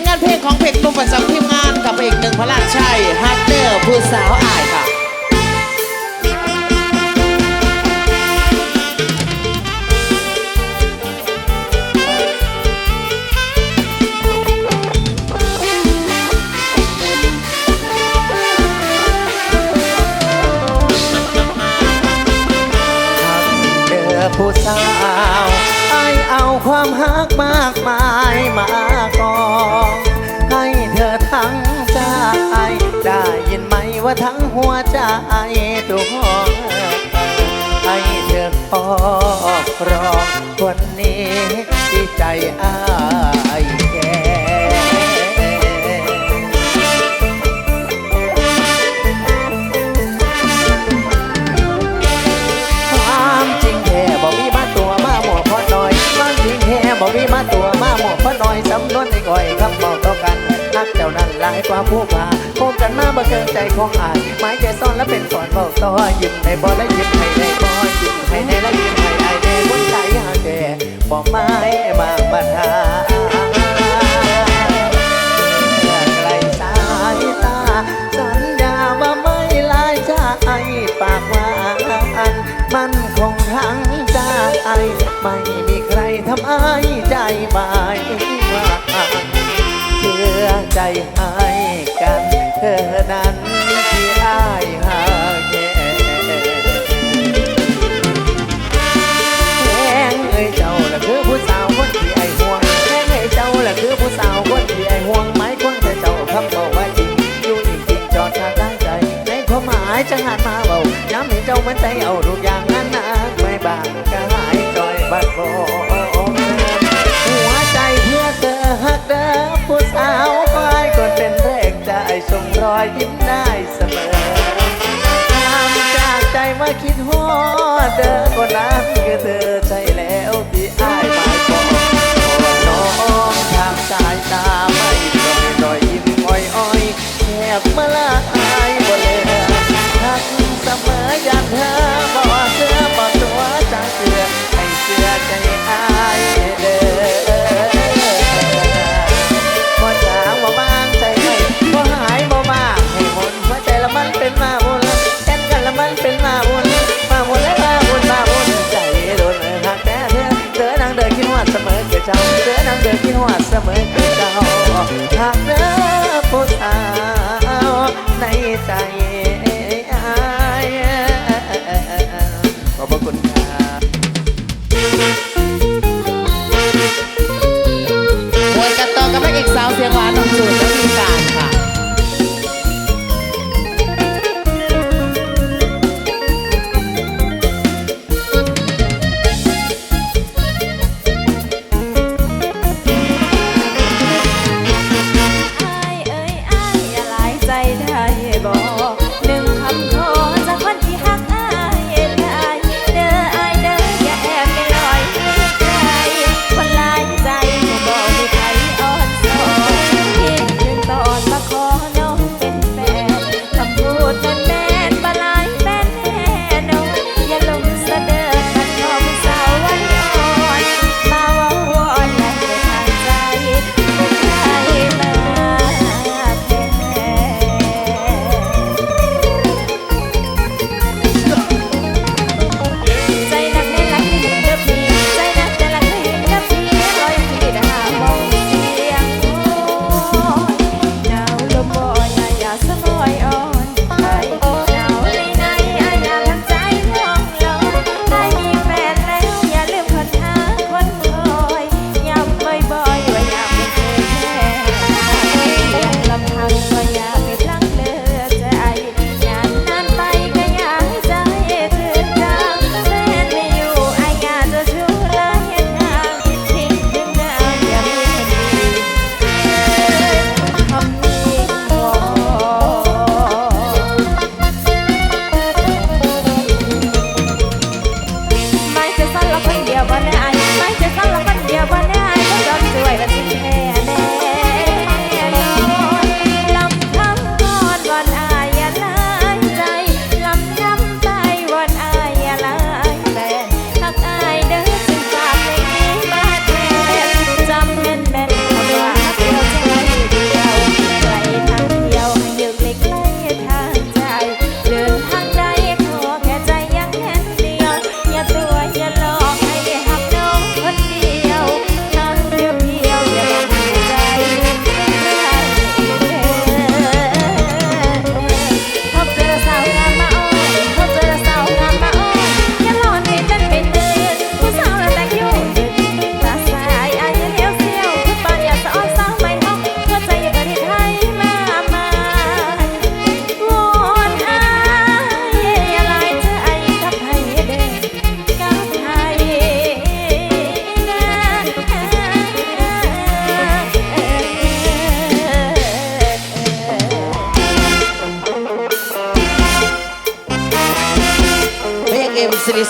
ลงานเพลงของเพลงหนุ่มประจำทีมงานกับเพลงหนึ่งพระราชชัยฮักเดอร์ผู้สาวอายค่ะเด้อผู้สาวไอเอาความฮักมากมายมา ว่าทั้งหัวใจตัวของให้เธอครอบครองคนนี้ที่ใจอายแก่ความจริงแท้บอกมีมาตัวมาหมวกพอน่อยความจริงแท้บอกมีมาตัวมาหมวกพอน่อยสำนวนในก่อยคำบานั้ายกว่าผู้พาพบกันมาบ่เกินใจของอายหมายใจซ่อนและเป็นสอนเบอกต่อยิ้มในบ่และยิ้มให้ในบ่ยิ้มให้ในและยิ้มให้อายแน่คนใจหาแก่บอกไม้บางปัญหาไกลสายตา สัญญาว่าไม่ลายใจปากหวานมันคงทั้งใจไม่มีใครทำอ้ายใจบาย ใจให้กัน เธอนั้นที่อ้ายหาแค่แห้งเอ้ยเจ้าละคือผู้สาวคนที่ไอ้ห่วงแห้งเอ้ยเจ้าละคือผู้สาวคนที่ไอ้ห่วงไม้ควงแต่เจ้าคำบอกว่าจริงอยู่จริงจอดทางด้านใจ ในความหมายจะหันมาเบาย้ำให้เจ้ามันใจเอาทุกอย่าง อยยิ้มได้เสมอทำจากใจว่าคิดฮอดเด้อคนนั้นคือเธอใช่แล้วที่อ้ายหมายปองน้องทางสายตาไม่ปล่อยรอยยิ้มอ้อยอ้อยแคบมาละอายบ่เลยทักเสมอยันเธอบอกเสื้อบอกตัวจากเสือให้เชื่อใจ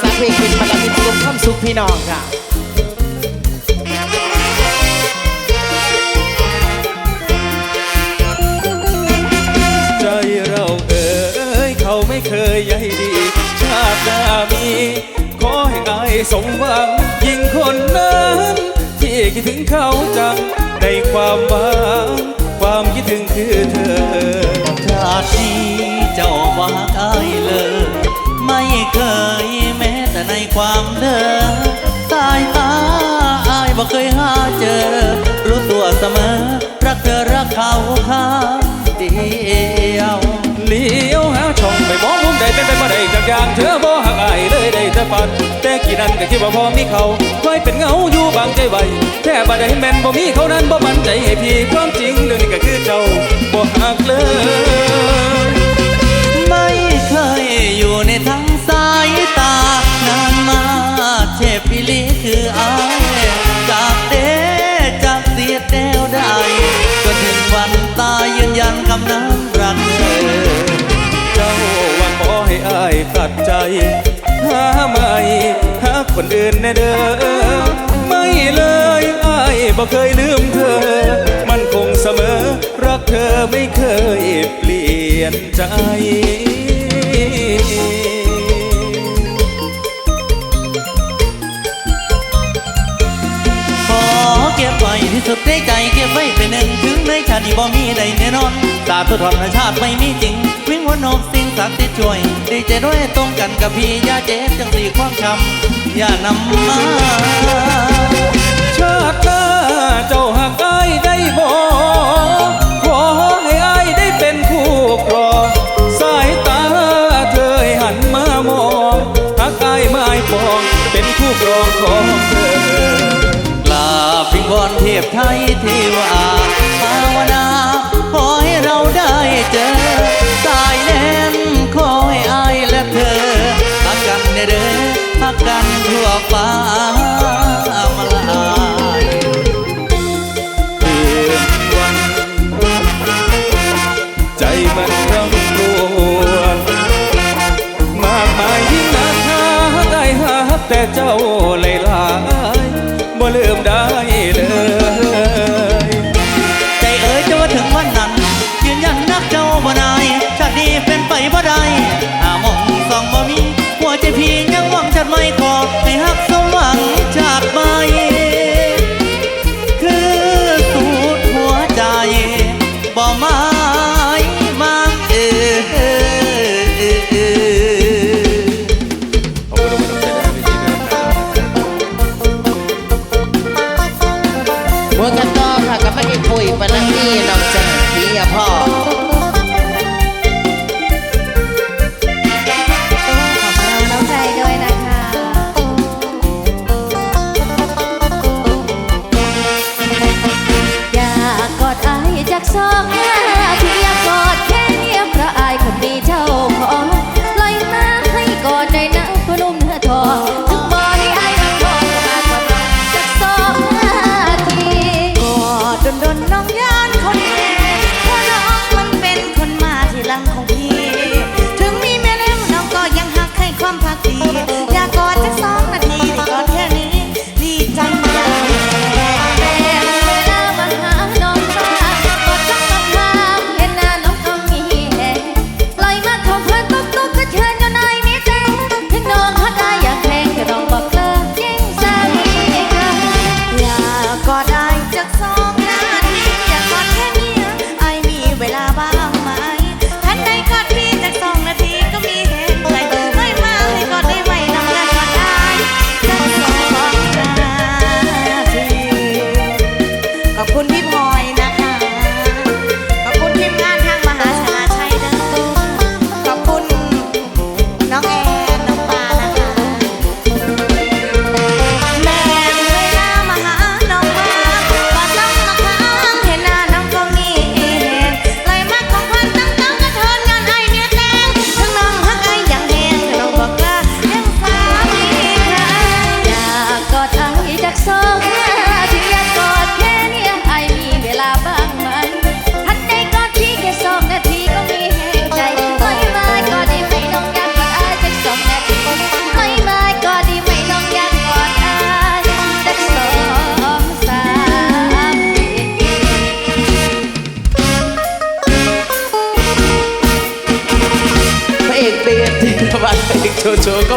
สานเพลงเป็นพลังมิตรสุขความสุขพี่น้องค่ะใจเราเอ่ยเขาไม่เคยใยดี ชาติหน้ามี ขอให้อายสมหวัง ยิ่งคนนั้น ที่คิดถึงเขาจังในความหวังความคิดถึงคือเธอชาตินี้เจ้าบ่ฮักอายเลยไม่เคย แต่ในความเด้อสายตาอายบ่เคยหาเจอ รู้ตัวเสมอ รักเธอรักเขาข้างเดียวเลี้ยวหาช่องไปมองมุมใดเป็นไปบ่ได้จากอย่างเธอบ่หักอายเลยได้แต่ฝันแต่กี่นั้นก็คิดว่าพอมีเขาคอยเป็นเงาอยู่บางใจไว้แค่บ่ได้แม่นบ่มีเขานั้นบ่มั่นใจให้พี่ความจริงเรื่องนี้ก็คือเจ้าบ่หักเลย ออายจากเดจากเสียเดวได้จนถึงวันตายยืนยันคำนั้นรักเธอเจ้าวังขอให้อายตัดใจหาไม่หาคนอื่นแน่เด้อไม่เลยอายบ่เคยลืมเธอ มันคงเสมอ รักเธอไม่เคยเปลี่ยนใจ สุดในใจเก็บไว้เป็นหนึ่งถึงในชาติบ่มีใดแน่นอนศาสตร์ธรรมชาติไม่มีจริง วิ่งวนนกสิ่งศักดิ์สิทธิ์ช่วย ดีใจด้วยตรงกันกับพี่ยาเจ็บจังสีความช้ำอย่านำมาชาติหน้าเจ้าหากอายได้บ่ พไทยเทวาภาวนาขอให้เราได้เจอ สายแนมขอให้อายและเธอพักกันเด้อพักกัน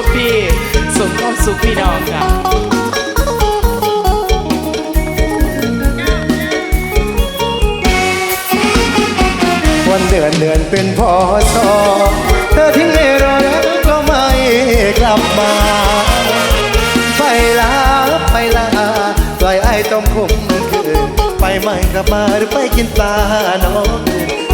กพี่สมความสุขพี่น้องค่ะวันเดือนเดือนเป็นพอชอเธอทิ้งให้รอแล้วก็ไม่กลับมา ไปลาไปลาปล่อยไอ้ต้มคุมคืนไปไม่กลับมาหรือไปกินปลาน้อง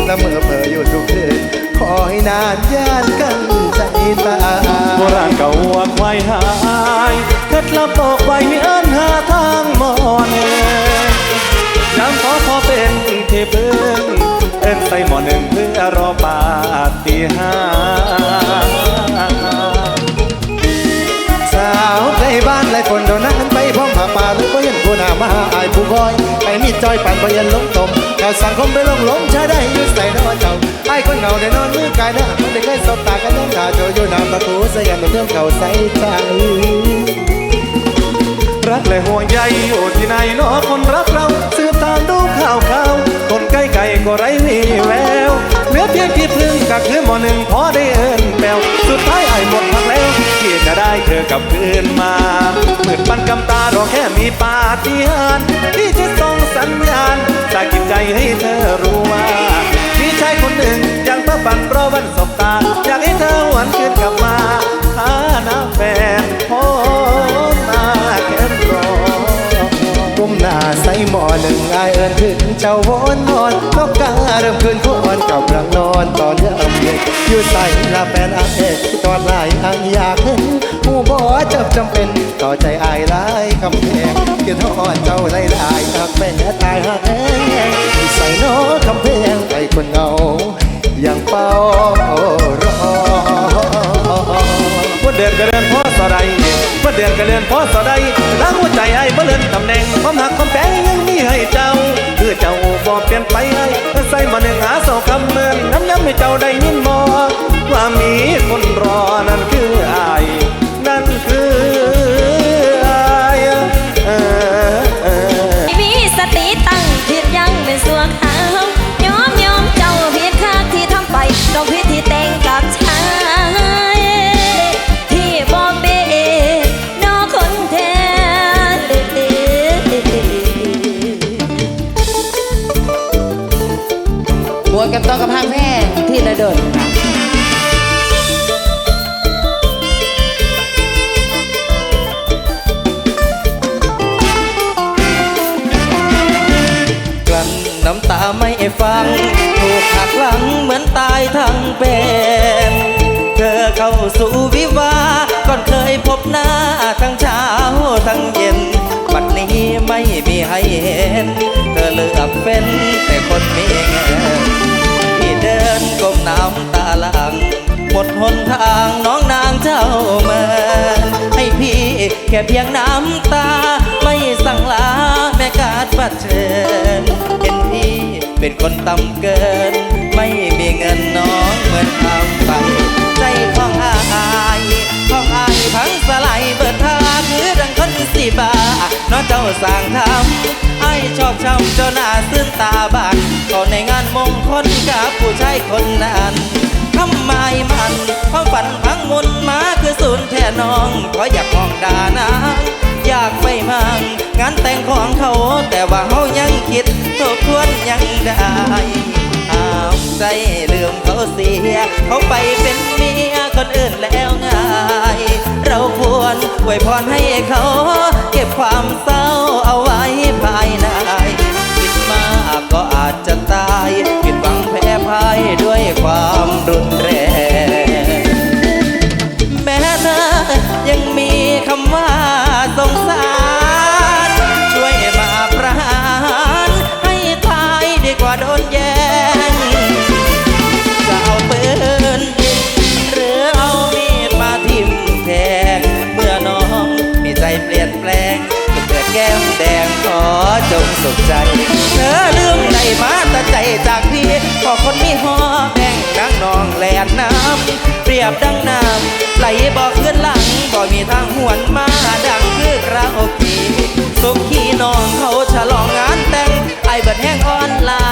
นละเมอเมออยู่ทุกคืน ขอให้นานย่านกันใจตายโบราณเก่าวัวควายหายเคล็ดลับบอกไว้เอิ้นหาทางหมอนย้ำขอพอเป็นที่พึ่งเอิ้นใส่หมอหนึ่งเพื่อรอปาฏิหาริย์สาวใกล้บ้านไล่ฝนโดนนั้นไปพร้อมผ่าป่าหรือก็ยันผู้หน้ามาอายผู้คอยไปมีจอยปั่นไปยันลงตมข่าวสังคมไปลงหลงชาได้อยืดใส่นอนเจ้า ไอ้คนเหงาได้นอนมือกายหน้ามันได้เคยสบตากันน้องขาโจอยู่น้ำตะคูใส่กันเป็นเรื่องเก่าใส่ใจ รักและห่วงใยอยู่ที่ไหนเนอคนรักเราสืบตามดูข่าวข่าวคนใกล้ไก่ก็ไร้วี่แววเหลือเพียงที่พึ่งก็คือหมอหนึ่งพอได้เอินแปวสุดท้ายไอ้หมดพักแล้วที่จะได้เธอกลับคืนมาเหมือนปันกำตารอแค่มีปาฏิหาริย์ที่จะส่งสัญญาณจากจิตใจให้เธอรู้ว่า ชายคนหนึ่งยังประปันเพราะวันสบตา อยากให้เธอหวนคืนกลับมาหาหน้าแฟนพ่อ ใส่หมอหนึ่งอายเอินถึงเจ้าวอนนอนนกกาเริ่มคืนคนกับรังนอนตอนเริ่มเย็นอยู่ใส่ลาแฟนอาเอกตอนหลายอังอยากเห็นผู้บ่จับจำเป็นต่อใจอายหลายคำแพงเกินทอดเจ้าหลายหลายหักแม่ตายหักแห้งใส่นอคำแพงไอ้คนเงาอยังเฝ้ารอว่าเดือนก็เดือนพอสอใพระเดือนก็เดือนพอสอใดล้างหัวใจไอ้บ่เลือนตำแหน่งความหักความแปงยังมีให้เจ้าคือเจ้าบ่เปลี่ยนไปไอ้ก็ใส่มาหนึ่งหาสองคำเมือนน้ำย้ำให้เจ้าได้ยินบ่ว่ามีคนรอนั่นคือไอ้ายนั่นคือ ที่ ดหนทางน้องนางเจ้าเมินให้พี่แค่เพียงน้ำตา ไม่สั่งลาแม่กาดบัดเชิญเห็นพี่เป็นคนต่ำเกิน ไม่มีเงินน้องเหมือนทำไปใจของอายของอายพังสลายเบิดทาคือดังคนสีบาน้องเจ้าสร้างทำไอชอบช้ำเจ้าหน้าซึ้นตาบานเขาในงานมงคลกับผู้ชายคนนั้น ทำไมมันความฝันพังมุนมาคือศูนย์แท่น้องก็อยากมองดานางอยากไปมังงานแต่งของเขา แต่ว่าเขายังคิดทบทวนยังได้ห้ามใจลืมเขาเสีย เขาไปเป็นเมียคนอื่นแล้วไงเราควรอวยพรให้เขา เก็บความเศร้าเอาไว้ภายใน ด้วยความรุนแรงแม้เธอยังมีคำว่าสงสาร ช่วยมาประหารให้ตายดีกว่าโดนแย่งจะเอาปืนหรือเอามีดมาทิ่มแทงเมื่อน้องมีใจเปลี่ยนแปลงจะเกิดแก้มแดงขอจงสุขใจ เธอลืมได้มาแต่ใจจาก คนมีหอแห่งดังนองแหลนน้ำเปรียบดังน้ำไหลบอกขึ้นหลังบ่มีทางหวนมาดังคือคราโอเกะสุขีน้องเขาฉลองงานแต่งไอเบิดแห้งอ่อนลา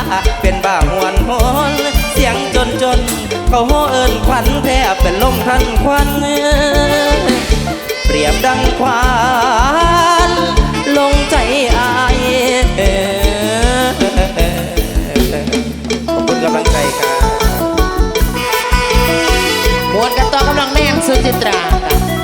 เป็นบ้าหวนหนเสียงจนจนเขาเอิ้นขวัญแทบเป็นลมทันควันเปรียบดังควานลงใจอาย กำลังใจครับมวนกันต่อกำลังแนงสุจิตราค่ะ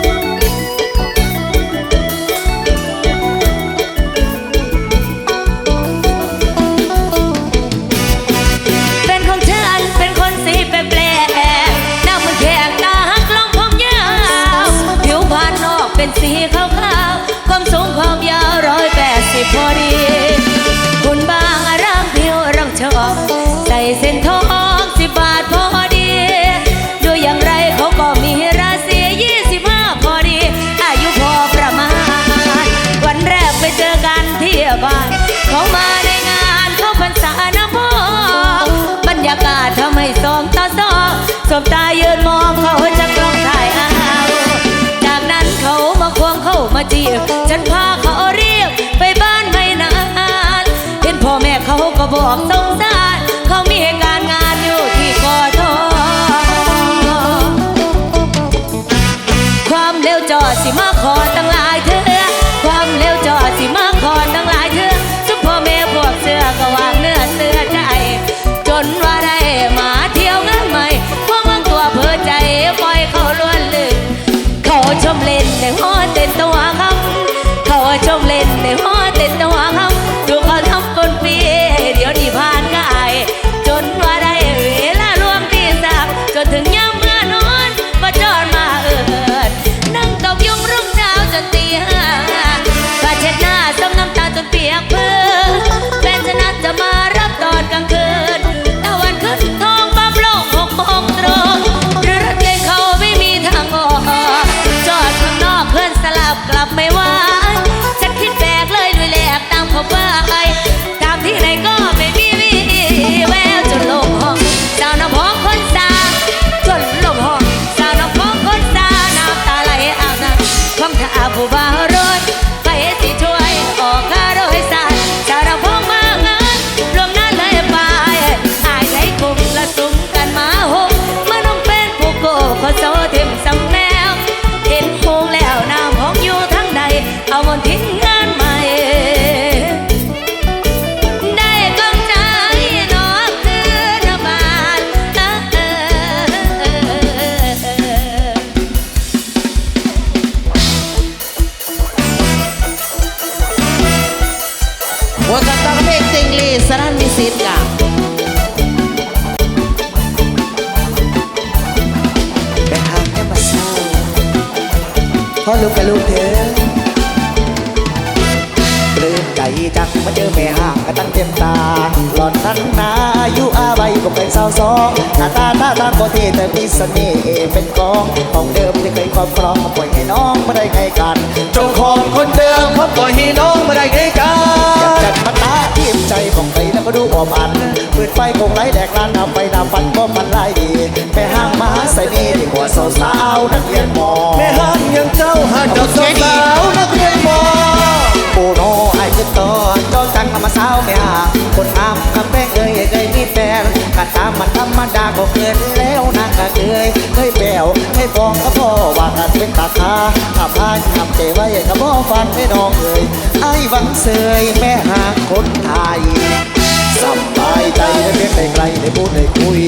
สองต่อสองสบตายืนมองเขาจะกล้องถ่ายเอาจากนั้นเขามาควงเข้ามาจีบฉันพาเขาเรียกไปบ้านไม่นานเห็นพ่อแม่เขาก็บอกสงสาร อลูกกับลูกเธอปลื้มใจจังมาเจอแม่ห่างกันตั้งเต็มตาหล่อนนั้นนาอายุอาใบก็เป็นสาวสองหน้าตาหน้าตาก็เท่แต่มีเสน่ห์เป็นกองของเดิมที่เคยครอบครองมาปล่อยให้น้องไม่ได้ไงกันเจ้าของคนเดิมเขาปล่อยให้น้องไม่ได้ไงกัน พัตตาทีมใจของใครแล้วก็ดูอ่อมอันเปิดไฟคงไร้แดกลานเอาไปดำฟันก็มันไล่ดีแม่ห้างมหาใส่นี่ดีกว่าสาวสาวๆนักเรียนมอแม่ห้างยังเจ้าหาดอกสาวๆนักเรียนมอโอ้โนไอ้คือตอนจอจังมาสาวแม่ห่างคนงามคำแป้งเอ้ยเคยมีแฟนกัตามมันธรรมดาก็เกินแล้วนะก็เคยเคยแปวให้ฟองก็พอ ว่ากันเป็นตาคาทำพานทำเจไว้กับบ่อฟันไม่น้องเอ้ยไอ้หวังเสยแม่หางคนไทยสบายใจได้เพียงได้ไกลได้พูดได้คุย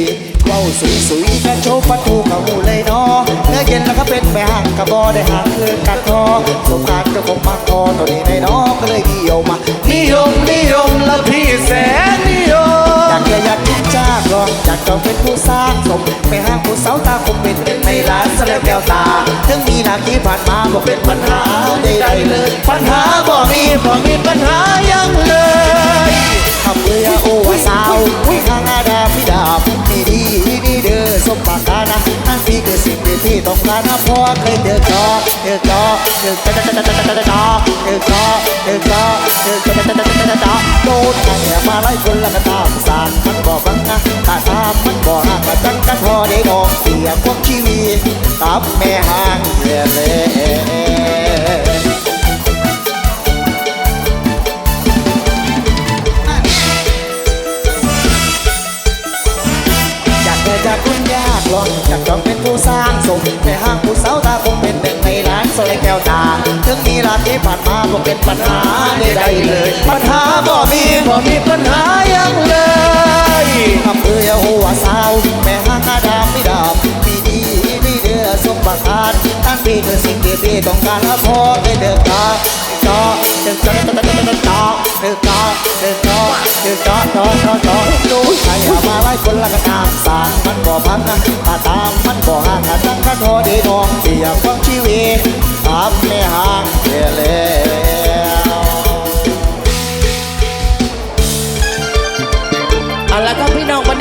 เว้าสุยสุยแค่โชว์ปัดทูกับหูเลยเนาะเนื้อเย็นแล้วก็เป็นแม่ห่างกระบอได้ห่างคือกัดคอสงการเจ้าของมักคอตัวนี้ในน้องก็เลยนิยมมานิยมนิยมแล้วพี่แสนนิยมอยากจะอยากกินจ้ากรองอยากจองเป็นผู้สร้างสมแม่ห่างผู้สาวตาคงเป็นเป็นไม่ล้านสแล้วแก้วตาถึงมีนาทีผ่านมาบอกเป็นปัญหาใดๆเลย ปัญหาบ่มีบ่มีปัญหายังเลยทำเรือโอวาสาว ที่ที่ต้องการนะเพราะว่าเคยเจอจอเจอจอเจอจอจอจอจอจอจอเจอจอเจอจอเจอจอจอจอจอจอจอโดนแต่มาไล่คนละกระตามสารมันบอกบังนะถ้าตามมันบอกห่างกระจังกระทอได้ดอกเสียพวกชีวิตตับแม่ห่างเรื่อเลย อยากจะจากคุณยากหลแต่หากผู้สาวตาคงเป็นหนึ่งในล้านโซเลแก้วตาถึงมีราตรีผ่านมาก็เป็นปัญหาใดๆเลย ปัญหาบ่มีบ่มีปัญหายังเลยอำเภอหัวสาวแม่หางอาดามไม่ดาบมีดีมีเดือสมบัติท่านพี่คือสิ่งที่พี่ต้องการและพอได้เดินตา เจอเดินจอเดินจอเดินจอเดินจอเดินจอเดินจอจอจอจอดูใครมาไล่คนละกันตามสารมันบ่พังนะตาตามมันบ่ห่างกันตั้งข้าโทดีน้องที่อยากฟังชีวิตตามแม่ห่างเรื่อยแล้วเอา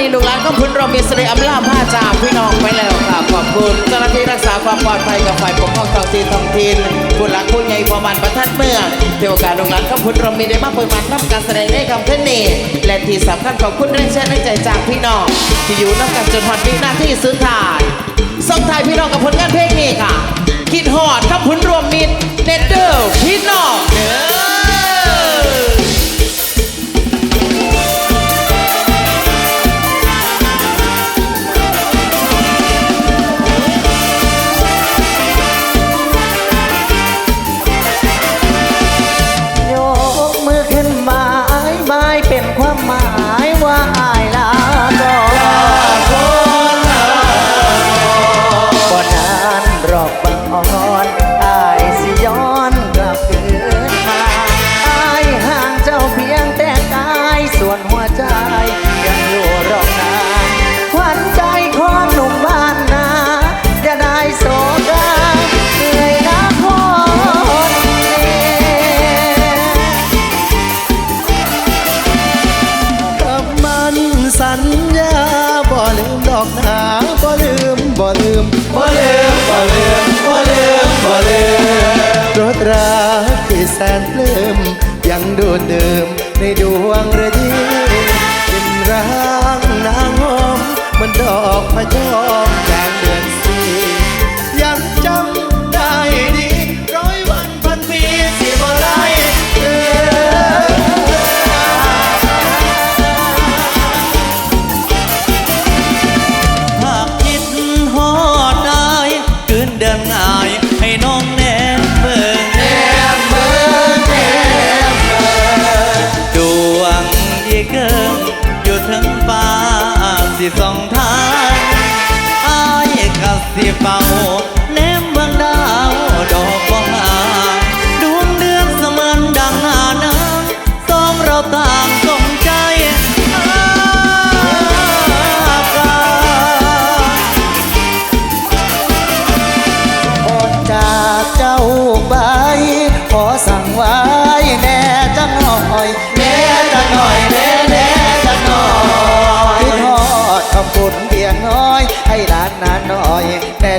นี้ลูกหลานก็พุนเรามีสิริอำลาผ้าจากพี่น้องไปแล้วครับขอบคุณเจ้าหน้าที่รักษาความปลอดภัยกับฝ่ายปกครองท้องถิ่นท้องถิ่นผู้หลักผู้ใหญ่ประมาณประทัดเมืองเที่ยวการลูกหลานก็พุนเรามีได้มาเปิดมันทำการแสดงในคำเทนนี้และที่สำคัญขอบคุณแรงเชียร์แรงใจจากพี่น้องที่อยู่นับกันจนหอดวินาทีสุดท้ายส่งท้ายพี่น้องกับผลงานเพลงนี้ค่ะคิดหอดครับพุนรวมมิตรเนเดอ ญญาบ่ลืมดอกหนาบ่ลืมบ่ลืมบ่ลืมบ่ลืมบ่ลืมบ่ลืมรถรักที่แสนปลื้มยังดูดดื่มในดวงระดีเป็นร่างนางหอมมันดอกพะยอมกลาง ทางอายก็สิเป่า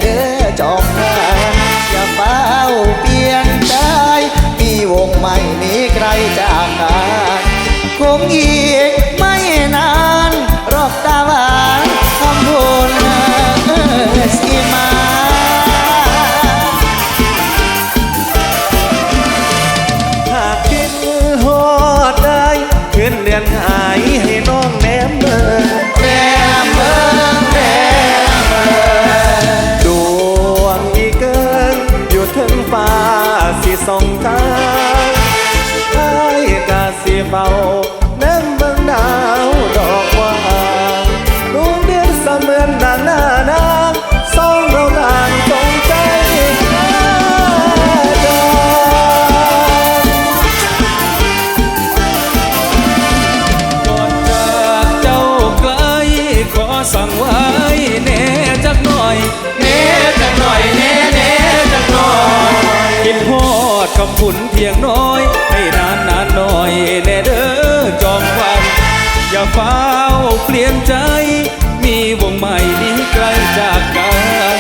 เด้อจองงานอย่าเป้าเปลี่ยนใจมีวงใหม่มีใครจะ ดคำผุนเพียงน้อย ให้นานนานหน่อยแน่เด้อจอมควันอย่าเฝ้าเปลี่ยนใจ มีวงใหม่นี้ไกลจากกัน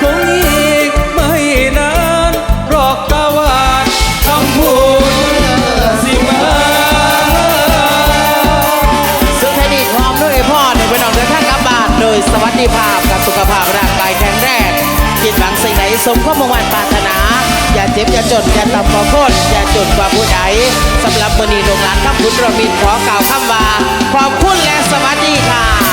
คงอีกไม่นานรอกตาหวานคำพูดสิมาซึ่งแทนีพร้อมด้วยพ่อหนึ่งไปน้องเดินทางกลับบ้านโดยสวัสดิภาพกับสุขภาพร่างกายแข็งแรงคิดหวังสิ่งไหนสมข้อมุ่งมั่นปรารถนา อย่าเจ็บอย่าจนอย่าต่ำกว่าคนอย่าจนกว่าผู้ใดสำหรับมือนีโรงงานข้ามพุทธรมินขอกล่าวคำว่าขอบคุณและสวัสดีค่ะ